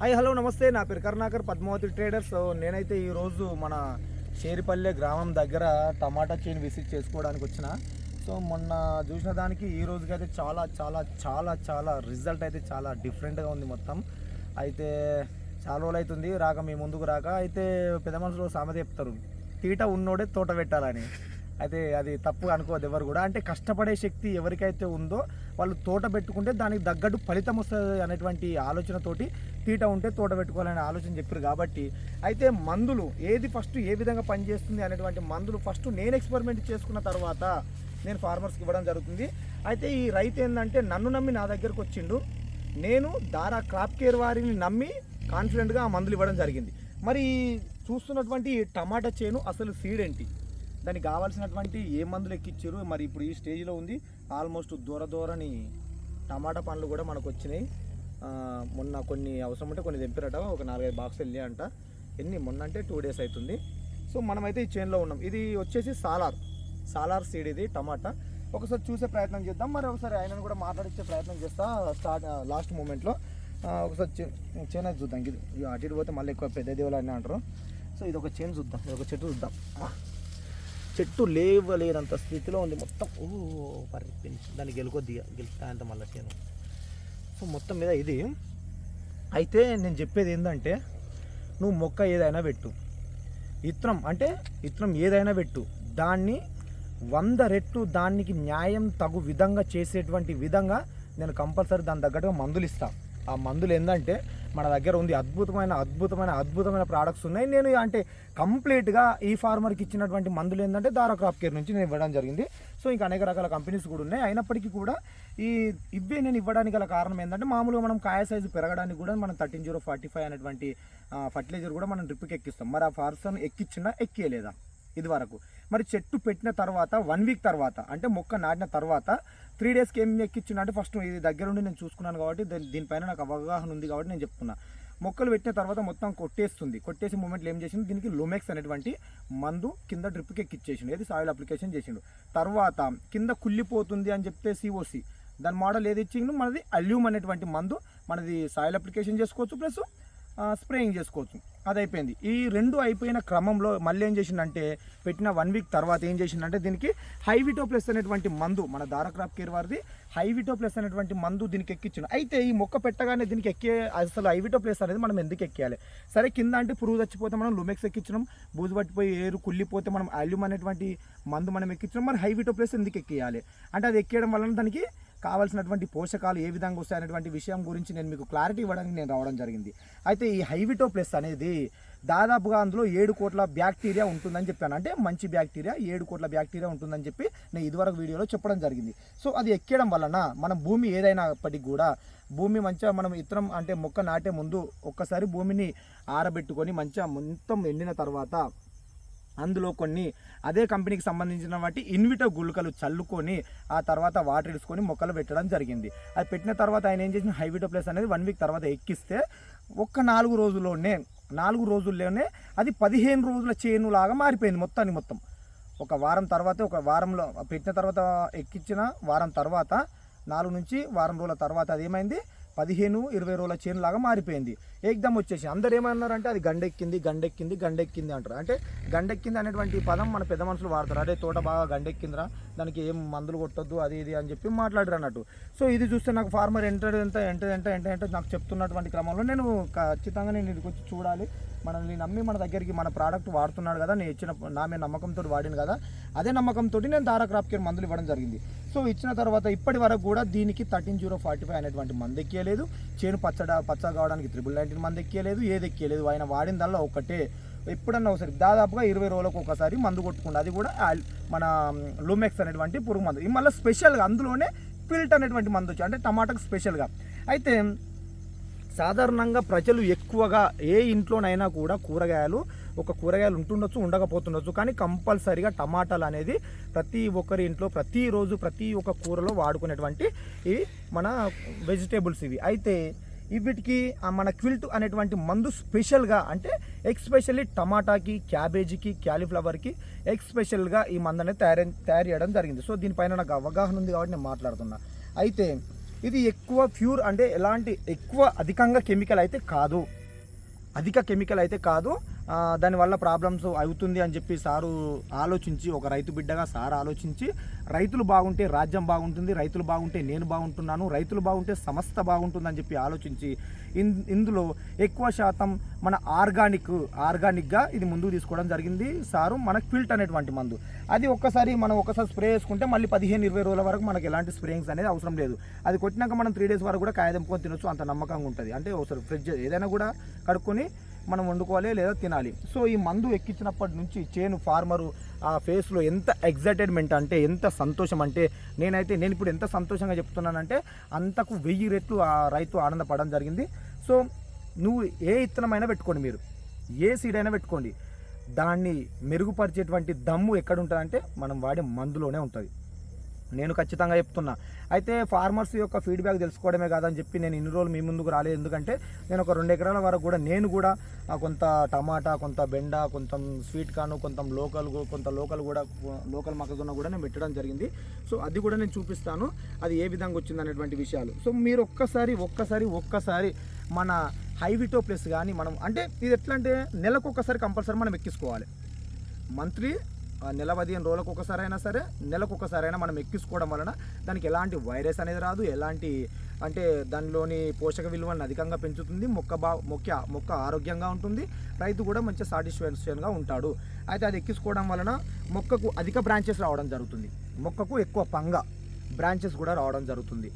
Hi hello నమస్తే. నా పేరు కరుణాకర్ పద్మావతి ట్రేడర్స్. నేనైతే ఈరోజు మన షేరిపల్లె గ్రామం దగ్గర టమాటా చేను విసిట్ చేసుకోవడానికి వచ్చిన. సో మొన్న చూసిన దానికి ఈ రోజుకి అయితే చాలా చాలా చాలా చాలా రిజల్ట్ అయితే చాలా డిఫరెంట్గా ఉంది మొత్తం. అయితే చాలా రోజులు అవుతుంది రాక మీ ముందుకు రాక. అయితే పెద్ద మనుషులు సామెత చెప్తారు తీట ఉన్నోడే తోట పెట్టాలని. అయితే అది తప్పు అనుకోదు ఎవరు కూడా. అంటే కష్టపడే శక్తి ఎవరికైతే ఉందో వాళ్ళు తోట పెట్టుకుంటే దానికి తగ్గట్టు ఫలితం వస్తుంది అనేటువంటి ఆలోచనతోటి తీట ఉంటే తోట పెట్టుకోవాలనే ఆలోచన చెప్పారు కాబట్టి. అయితే మందులు ఏది ఫస్ట్ ఏ విధంగా పనిచేస్తుంది అనేటువంటి మందులు ఫస్ట్ నేను ఎక్స్పెరిమెంట్ చేసుకున్న తర్వాత నేను ఫార్మర్స్కి ఇవ్వడం జరుగుతుంది. అయితే ఈ రైతు ఏంటంటే నన్ను నమ్మి నా దగ్గరకు వచ్చిండు. నేను దారా క్రాప్ కేర్ వారిని నమ్మి కాన్ఫిడెంట్గా ఆ మందులు ఇవ్వడం జరిగింది. మరి చూస్తున్నటువంటి ఈ టమాటా చేను అసలు సీడ్ ఏంటి? దానికి కావాల్సినటువంటి ఏ మందులు ఎక్కిచ్చారు? మరి ఇప్పుడు ఈ స్టేజ్లో ఉంది. ఆల్మోస్ట్ దూర దూరని టమాటా పండ్లు కూడా మనకు వచ్చినాయి మొన్న కొన్ని అవసరం ఉంటే కొన్ని తెంపిరట. ఒక నాలుగైదు బాక్స్ వెళ్ళి అంట ఎన్ని? మొన్న అంటే టూ డేస్ అవుతుంది సో మనమైతే ఈ చైన్లో ఉన్నాం. ఇది వచ్చేసి సాలార్. సాలార్ సీడ్ ఇది టమాటా. ఒకసారి చూసే ప్రయత్నం చేద్దాం. మరి ఒకసారి ఆయనను కూడా మాట్లాడించే ప్రయత్నం చేస్తా స్టార్ట్ లాస్ట్ మూమెంట్లో ఒకసారి చే- చేను చూద్దాం. ఇది అటు ఇటు పోతే మళ్ళీ ఎక్కువ పెద్ద దేవులు అని అంటారు. సో ఇది ఒక చేను చూద్దాం. ఇది ఒక చెట్టు చూద్దాం. చెట్టు లేవలేనంత స్థితిలో ఉంది. మొత్తం ఓ పరిపించి దాన్ని గెలుకొద్ది గెలుస్తా అంత మళ్ళీ చేను. సో మొత్తం మీద ఇది. అయితే నేను చెప్పేది ఏంటంటే నువ్వు మొక్క ఏదైనా పెట్టు. ఇత్రం అంటే ఇత్రం ఏదైనా పెట్టు. దాన్ని వంద రెట్లు దానికి న్యాయం తగు విధంగా చేసేటువంటి విధంగా నేను కంపల్సరీ దాని తగ్గట్టుగా మందులు ఇస్తాను ఆ మందులు ఏంటంటే మన దగ్గర ఉంది. అద్భుతమైన అద్భుతమైన అద్భుతమైన ప్రోడక్ట్స్ ఉన్నాయి. నేను అంటే కంప్లీట్గా ఈ ఫార్మర్కి ఇచ్చినటువంటి మందులు ఏంటంటే దారా క్రాప్ కేర్ నుంచి నేను ఇవ్వడం జరిగింది. సో ఇంకా అనేక రకాల కంపెనీస్ కూడా ఉన్నాయి. అయినప్పటికీ కూడా ఈ ఇవే నేను ఇవ్వడానికి గల కారణం ఏంటంటే మామూలుగా మనం కాయ సైజు పెరగడానికి కూడా మనం థర్టీన్ జీరో ఫార్టీ ఫైవ్ అనేటువంటి ఫర్టిలైజర్ కూడా మనం డ్రిప్కి ఎక్కిస్తాం. మరి ఆ ఫార్సన్ ఎక్కించినా ఎక్కియలేదా? ఇది వరకు మరి చెట్టు పెట్టిన తర్వాత వన్ వీక్ తర్వాత అంటే మొక్క నాటిన తర్వాత త్రీ డేస్కి ఏం ఎక్కించిన అంటే ఫస్ట్ ఇది దగ్గరుండి నేను చూసుకున్నాను కాబట్టి దీని- దీనిపైన నాకు అవగాహన ఉంది కాబట్టి నేను చెప్తున్నా. మొక్కలు పెట్టిన తర్వాత మొత్తం కొట్టేస్తుంది. కొట్టేసి మూమెంట్లో ఏం చేసింది దీనికి లొమెక్స్ అనేటువంటి మందు కింద డ్రిప్కి ఎక్కిచ్చేసిండు. ఏది? సాయిల్ అప్లికేషన్ చేసిండు. తర్వాత కింద కుళ్ళిపోతుంది అని చెప్తే సిఓసి దాని మోడల్ ఏది ఇచ్చిండు? మనది అల్యూమ్ అనేటువంటి మందు. మనది సాయిల్ అప్లికేషన్ చేసుకోవచ్చు ప్లస్ స్ప్రేయింగ్ చేసుకోవచ్చు. అది అయిపోయింది ఈ రెండు అయిపోయిన క్రమంలో మళ్ళీ ఏం చేసిందంటే పెట్టిన వన్ వీక్ తర్వాత ఏం చేసిందంటే దీనికి హైవిటో ప్లస్ అనేటువంటి మందు మన దారా క్రాప్ కేర్ వారిది హైవిటో ప్లస్ అనేటువంటి మందు దీనికి ఎక్కించిన అయితే ఈ మొక్క పెట్టగానే దీనికి ఎక్కే అసలు హైవిటో ప్లస్ అనేది మనం ఎందుకు ఎక్కేయాలి? సరే కింద అంటే పురుగు చచ్చిపోతే మనం లుమెక్స్ ఎక్కించడం బూజు పట్టిపోయి ఏరు కుళ్ళిపోతే మనం అల్యూమ్ అనేటువంటి మందు మనం ఎక్కించడం మరి హైవిటో ప్లస్ ఎందుకు ఎక్కేయాలి? అంటే అది ఎక్కేయడం వలన దానికి కావాల్సినటువంటి పోషకాలు ఏ విధంగా వస్తాయి అనేటువంటి విషయం గురించి నేను మీకు క్లారిటీ ఇవ్వడానికి నేను రావడం జరిగింది. అయితే ఈ హైవిటో ప్లస్ అనేది దాదాపుగా అందులో ఏడు కోట్ల బ్యాక్టీరియా ఉంటుందని చెప్పాను. అంటే మంచి బ్యాక్టీరియా ఏడు కోట్ల బ్యాక్టీరియా ఉంటుందని చెప్పి నేను ఇదివరకు వీడియోలో చెప్పడం జరిగింది. సో అది ఎక్కడం వలన మన భూమి ఏదైనప్పటికీ కూడా భూమి మంచిగా మనం ఇతరం అంటే మొక్క నాటే ముందు ఒక్కసారి భూమిని ఆరబెట్టుకొని మంచిగా మొత్తం ఎండిన తర్వాత అందులో కొన్ని అదే కంపెనీకి సంబంధించిన వాటి ఇన్విటో గుళికలు చల్లుకొని ఆ తర్వాత వాటర్ ఇడుచుకొని మొక్కలు పెట్టడం జరిగింది. అది పెట్టిన తర్వాత ఆయన ఏం చేసిన హైవిటో ప్లస్ అనేది వన్ వీక్ తర్వాత ఎక్కిస్తే ఒక్క నాలుగు రోజుల్లోనే నాలుగు రోజుల్లోనే అది పదిహేను రోజుల చేను లాగా మారిపోయింది మొత్తాన్ని మొత్తం. ఒక వారం తర్వాత ఒక వారంలో పెట్టిన తర్వాత ఎక్కించిన వారం తర్వాత నాలుగు నుంచి వారం రోజుల తర్వాత అది ఏమైంది పదిహేను ఇరవై రోజుల చేను లాగా మారిపోయింది. ఏకదమ్ వచ్చేసి అందరు ఏమన్నారంటే అది గండెక్కింది గండెక్కింది గండెక్కింది అంటారు. అంటే గండెక్కింది అనేటువంటి పదం మన పెద్ద మనుషులు వాడతారు. అదే తోట బాగా గండెక్కిందిరా దానికి ఏం మందులు కొట్టొద్దు అది ఇది అని చెప్పి మాట్లాడరు అన్నట్టు. సో ఇది చూస్తే నాకు ఫార్మర్ ఎంటర్ ఎంత ఎంటర్ ఎంత ఎంత ఎంత నాకు చెప్తున్నటువంటి క్రమంలో నేను ఖచ్చితంగా నేను ఇక్కడికి వచ్చి చూడాలి. మనల్ని నమ్మి మన దగ్గరికి మన ప్రోడక్ట్ వాడుతున్నాడు కదా నేను ఇచ్చిన నా మీద నమ్మకంతో వాడిను కదా అదే నమ్మకంతో నేను దారా క్రాప్ కేర్ మందులు ఇవ్వడం జరిగింది. సో ఇచ్చిన తర్వాత ఇప్పటి వరకు కూడా దీనికి థర్టీన్ జీరో ఫార్టీ ఫైవ్ అనేటువంటి మంది ఎక్కియలేదు చేను పచ్చడ పచ్చ కావడానికి త్రిబుల్ నైన్టీన్ మంది ఎక్కియలేదు ఏది ఎక్కియలేదు ఆయన వాడిందల్లా ఒకటే ఎప్పుడన్నా ఒకసారి దాదాపుగా ఇరవై రోజులకు ఒకసారి మందు కొట్టుకుండా అది కూడా మన లూమెక్స్ అనేటువంటి పురుగు మందు. ఇది మళ్ళీ స్పెషల్గా అందులోనే పిల్ట్ అనేటువంటి మందు వచ్చి అంటే టమాటాకు స్పెషల్గా అయితే సాధారణంగా ప్రజలు ఎక్కువగా ఏ ఇంట్లోనైనా కూడా కూరగాయలు ఒక కూరగాయలు ఉంటుండొచ్చు ఉండకపోతుండొచ్చు. కానీ కంపల్సరీగా టమాటాలు అనేది ప్రతి ఒక్కరి ఇంట్లో ప్రతిరోజు ప్రతి ఒక్క కూరలో వాడుకునేటువంటి ఇవి మన వెజిటేబుల్స్ ఇవి. అయితే వీటికి మన క్విల్ట్ అనేటువంటి మందు స్పెషల్గా అంటే ఎక్స్పెషల్లీ టమాటాకి క్యాబేజీకి క్యాలీఫ్లవర్కి ఎక్స్పెషల్గా ఈ మందు అనేది తయారు తయారు చేయడం జరిగింది. సో దీనిపైన నాకు అవగాహన ఉంది కాబట్టి నేను మాట్లాడుతున్నా. అయితే ఇది ఎక్కువ ప్యూర్ అంటే ఎలాంటి ఎక్కువ అధికంగా కెమికల్ అయితే కాదు. అధిక కెమికల్ అయితే కాదు. దానివల్ల ప్రాబ్లమ్స్ అవుతుంది అని చెప్పి సారు ఆలోచించి ఒక రైతు బిడ్డగా సార్ ఆలోచించి రైతులు బాగుంటే రాజ్యం బాగుంటుంది రైతులు బాగుంటే నేను బాగుంటున్నాను రైతులు బాగుంటే సంస్థ బాగుంటుందని చెప్పి ఆలోచించి ఇన్ ఇందులో ఎక్కువ శాతం మన ఆర్గానిక్ ఆర్గానిక్గా ఇది ముందుకు తీసుకోవడం జరిగింది. సారు మన క్విల్ట్ అనేటువంటి మందు. అది ఒక్కసారి మనం ఒకసారి స్ప్రే చేసుకుంటే మళ్ళీ పదిహేను ఇరవై రోజుల వరకు మనకి ఎలాంటి స్ప్రేయింగ్స్ అనేది అవసరం లేదు. అది కొట్టినాక మనం త్రీ డేస్ వరకు కూడా కాయ తెంపుకొని తినొచ్చు అంత నమ్మకంగా ఉంటుంది. అంటే ఒకసారి ఫ్రిడ్జ్ ఏదైనా కూడా కడుక్కొని మనం వండుకోవాలి లేదా తినాలి. సో ఈ మందు ఎక్కించినప్పటి నుంచి చేను ఫార్మరు ఆ ఫేస్లో ఎంత ఎగ్జైటెడ్మెంట్ అంటే ఎంత సంతోషం అంటే నేనైతే నేను ఇప్పుడు ఎంత సంతోషంగా చెప్తున్నానంటే అంతకు వెయ్యి రెట్లు ఆ రైతు ఆనందపడడం జరిగింది. సో నువ్వు ఏ ఇత్తనమైనా పెట్టుకోండి మీరు. ఏ సీడ్ అయినా పెట్టుకోండి. దాన్ని మెరుగుపరిచేటువంటి దమ్ము ఎక్కడ ఉంటుందంటే మనం వాడే మందులోనే ఉంటుంది. నేను ఖచ్చితంగా చెప్తున్నా. అయితే ఫార్మర్స్ యొక్క ఫీడ్బ్యాక్ తెలుసుకోవడమే కాదని చెప్పి నేను ఇన్ని రోజులు మీ ముందుకు రాలేదు. ఎందుకంటే నేను ఒక రెండు ఎకరాల వరకు కూడా నేను కూడా కొంత టమాటా కొంత బెండ కొంత స్వీట్ కాను కొంత లోకల్ కొంత లోకల్ కూడా లోకల్ మొక్కజొన్న కూడా నేను పెట్టడం జరిగింది. సో అది కూడా నేను చూపిస్తాను. అది ఏ విధంగా వచ్చింది అనేటువంటి విషయాలు. సో మీరు ఒక్కసారి ఒక్కసారి ఒక్కసారి మన హైవిటో ప్లస్ కానీ మనం అంటే ఇది ఎట్లా అంటే నెలకు ఒక్కసారి కంపల్సరీ మనం ఎక్కించుకోవాలి. మంత్లీ నెల పదిహేను రోజులకు ఒకసారి అయినా సరే నెలకు ఒకసారి అయినా మనం ఎక్కించుకోవడం వలన దానికి ఎలాంటి వైరస్ అనేది రాదు ఎలాంటి అంటే దానిలోని పోషక విలువలను అధికంగా పెంచుతుంది మొక్క బా మొక్క మొక్క ఆరోగ్యంగా ఉంటుంది రైతు కూడా మంచి సాటిస్ఫాక్షన్గా ఉంటాడు. అయితే అది ఎక్కించుకోవడం వలన మొక్కకు అధిక బ్రాంచెస్ రావడం జరుగుతుంది. మొక్కకు ఎక్కువ పంగ బ్రాంచెస్ కూడా రావడం జరుగుతుంది.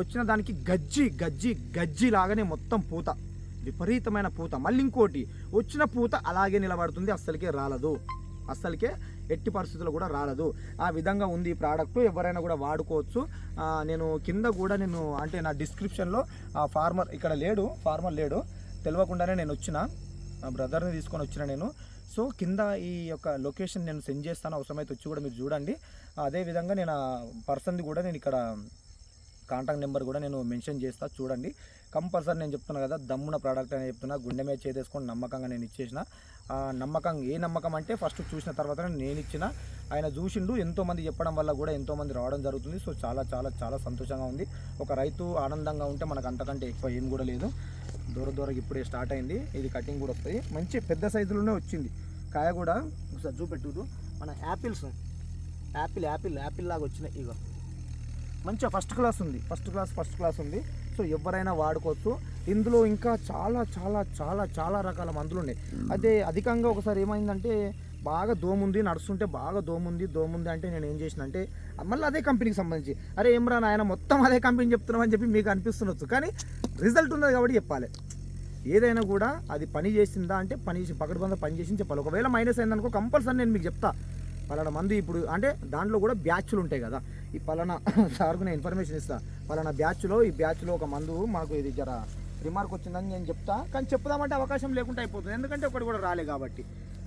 వచ్చిన దానికి గజ్జి గజ్జి గజ్జి లాగానే మొత్తం పూత విపరీతమైన పూత. మళ్ళీ ఇంకోటి వచ్చిన పూత అలాగే నిలబడుతుంది అస్సలకే రాలదు. అస్సలకే ఎట్టి పరిస్థితుల్లో కూడా రాలదు. ఆ విధంగా ఉంది ఈ ప్రోడక్ట్ ఎవరైనా కూడా వాడుకోవచ్చు. నేను కింద కూడా నేను అంటే నా డిస్క్రిప్షన్లో ఆ ఫార్మర్ ఇక్కడ లేడు ఫార్మర్ లేడు. తెలియకుండానే నేను వచ్చిన. బ్రదర్ని తీసుకొని వచ్చిన నేను. సో కింద ఈ యొక్క లొకేషన్ నేను సెండ్ చేస్తాను. అవసరమైతే వచ్చి కూడా మీరు చూడండి. అదే విధంగా నేను ఆ పర్సన్ది కూడా నేను ఇక్కడ కాంటాక్ట్ నెంబర్ కూడా నేను మెన్షన్ చేస్తా చూడండి. కంపల్సరీ నేను చెప్తున్నా కదా దమ్మున ప్రోడక్ట్ అని చెప్తున్నా. గుండె మీద చేసేసుకొని నమ్మకంగా నేను ఇచ్చేసిన. నమ్మకం ఏ నమ్మకం అంటే ఫస్ట్ చూసిన తర్వాత నేను ఇచ్చిన. ఆయన చూసిండు ఎంతోమంది చెప్పడం వల్ల కూడా ఎంతోమంది రావడం జరుగుతుంది. సో చాలా చాలా చాలా సంతోషంగా ఉంది. ఒక రైతు ఆనందంగా ఉంటే మనకు అంతకంటే ఎక్కువ ఏం కూడా లేదు. దూర దూరం ఇప్పుడే స్టార్ట్ అయింది. ఇది కటింగ్ కూడా వస్తుంది. మంచి పెద్ద సైజులోనే వచ్చింది. కాయ కూడా ఒకసారి చూపెట్టు మన యాపిల్స్ యాపిల్ యాపిల్ యాపిల్ లాగా వచ్చినాయి. ఇగో. మంచిగా ఫస్ట్ క్లాస్ ఉంది. ఫస్ట్ క్లాస్ ఫస్ట్ క్లాస్ ఉంది. సో ఎవరైనా వాడుకోవచ్చు. ఇందులో ఇంకా చాలా చాలా చాలా చాలా రకాల మందులు ఉన్నాయి అయితే అధికంగా ఒకసారి ఏమైందంటే బాగా దోముంది నడుస్తుంటే బాగా దోముంది దోముంది అంటే నేను ఏం చేసిన అంటే మళ్ళీ అదే కంపెనీకి సంబంధించి అరే ఏమ్రా నాయన మొత్తం అదే కంపెనీ చెప్తున్నామని చెప్పి మీకు అనిపిస్తుండొచ్చు. కానీ రిజల్ట్ ఉన్నది కాబట్టి చెప్పాలి. ఏదైనా కూడా అది పని చేసిందా అంటే పని చేసి పకడ్బంద పని చేసింది చెప్పాలి. ఒకవేళ మైనస్ అయిందనుకో కంపల్సరీ నేను మీకు చెప్తా. పలానా మంది ఇప్పుడు అంటే దాంట్లో కూడా బ్యాచ్లు ఉంటాయి కదా. ఈ పలానా సార్కు నేను ఇన్ఫర్మేషన్ ఇస్తాను పలానా బ్యాచ్లో ఈ బ్యాచ్లో ఒక మందు మాకు ఇది జర రిమార్క్ వచ్చిందని నేను చెప్తా. కానీ చెప్దామంటే అవకాశం లేకుండా అయిపోతుంది. ఎందుకంటే ఒకటి కూడా రాలే కాబట్టి.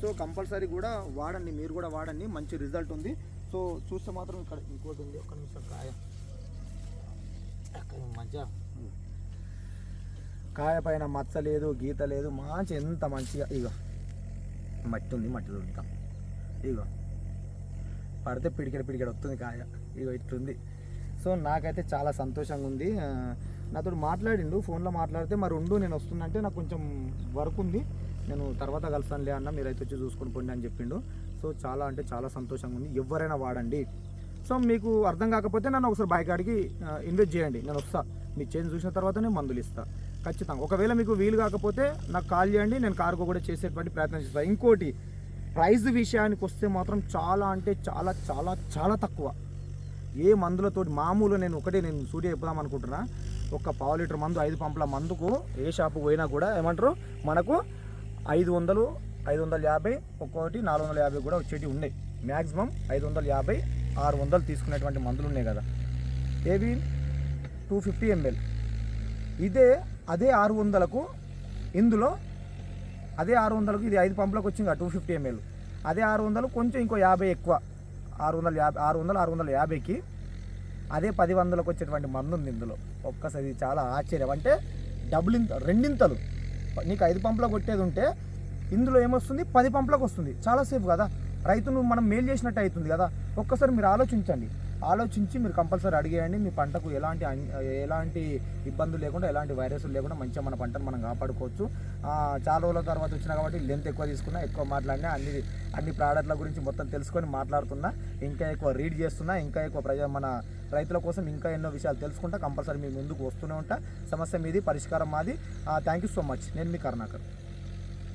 సో కంపల్సరీ కూడా వాడండి మీరు కూడా వాడండి మంచి రిజల్ట్ ఉంది. సో చూస్తే మాత్రం ఇక్కడ ఇంకోటి ఉంది. ఒక నిమిషం కాయ. మంచిగా కాయ పైన మచ్చ లేదు గీత లేదు మంచి ఎంత మంచిగా ఇగో. మట్టి ఉంది మట్టి దొరుకుతాం ఇగో. పడితే పిడికెడ పిడికెడ వస్తుంది కాయ. ఇగో ఇట్లుంది. సో నాకైతే చాలా సంతోషంగా ఉంది. నాతో మాట్లాడిండు ఫోన్లో మాట్లాడితే మరి ఉండు నేను వస్తుందంటే నాకు కొంచెం వర్క్ ఉంది. నేను తర్వాత కలుస్తానులే అన్న మీరైతే వచ్చి చూసుకొని పోండి అని చెప్పిండు. సో చాలా అంటే చాలా సంతోషంగా ఉంది. ఎవరైనా వాడండి. సో మీకు అర్థం కాకపోతే నన్ను ఒకసారి బైక్ కాడికి ఇన్వెస్ట్ చేయండి. నేను వస్తా. మీ చేంజ్ చూసిన తర్వాత నేను మందులు ఇస్తా. ఖచ్చితంగా. ఒకవేళ మీకు వీలు కాకపోతే నాకు కాల్ చేయండి. నేను కార్గో కూడా చేసేటువంటి ప్రయత్నం చేస్తాను ఇంకోటి ప్రైజ్ విషయానికి వస్తే మాత్రం చాలా అంటే చాలా చాలా చాలా తక్కువ. ఏ మందులతోటి మామూలు నేను ఒకటే నేను సూర్య చెప్పుదాం అనుకుంటున్నా. ఒక పావు లీటర్ మందు ఐదు పంపుల మందుకు ఏ షాపు పోయినా కూడా ఏమంటారు? మనకు ఐదు వందలు ఐదు వందల యాభై ఒక్కొక్కటి నాలుగు వందల యాభై కూడా వచ్చేటి ఉన్నాయి. మ్యాక్సిమం ఐదు వందల యాభై ఆరు వందలు తీసుకునేటువంటి మందులు ఉన్నాయి కదా. ఏవి? Two fifty ML. ఇదే అదే ఆరు వందలకు ఇందులో అదే ఆరు వందలకు ఇది ఐదు పంపులకు వచ్చింది టూ ఫిఫ్టీ ఎంఎల్. అదే ఆరు వందలు కొంచెం ఇంకో యాభై ఎక్కువ. ఆరు వందల యాభై ఆరు వందలు ఆరు వందల యాభైకి అదే పది వందలకు వచ్చేటువంటి మందు ఉంది ఇందులో. ఒక్కసారి ఇది చాలా ఆశ్చర్యం. అంటే డబుల్ ఇంత రెండింతలు. నీకు ఐదు పంపులకు కొట్టేది ఉంటే ఇందులో ఏమొస్తుంది? పది పంపులకు వస్తుంది. చాలా సేఫ్ కదా? రైతును మనం మేలు చేసినట్టు అవుతుంది కదా? ఒక్కసారి మీరు ఆలోచించండి. ఆలోచించి మీరు కంపల్సరీ అడిగేయండి. మీ పంటకు ఎలాంటి ఎలాంటి ఇబ్బందులు లేకుండా ఎలాంటి వైరస్లు లేకుండా మంచిగా మన పంటను మనం కాపాడుకోవచ్చు. చాలా రోజుల తర్వాత వచ్చినా కాబట్టి లెంత్ ఎక్కువ తీసుకున్నా ఎక్కువ మాట్లాడినా అన్ని అన్ని ప్రోడక్ట్ల గురించి మొత్తం తెలుసుకొని మాట్లాడుతున్నా ఇంకా ఎక్కువ రీడ్ చేస్తున్నా ఇంకా ఎక్కువ ప్రజా మన రైతుల కోసం ఇంకా ఎన్నో విషయాలు తెలుసుకుంటా. కంపల్సరీ మీ ముందుకు వస్తూనే ఉంటా. సమస్య మీది పరిష్కారం మాది. థ్యాంక్ యూ సో మచ్ నేను మీ కరుణాకర్.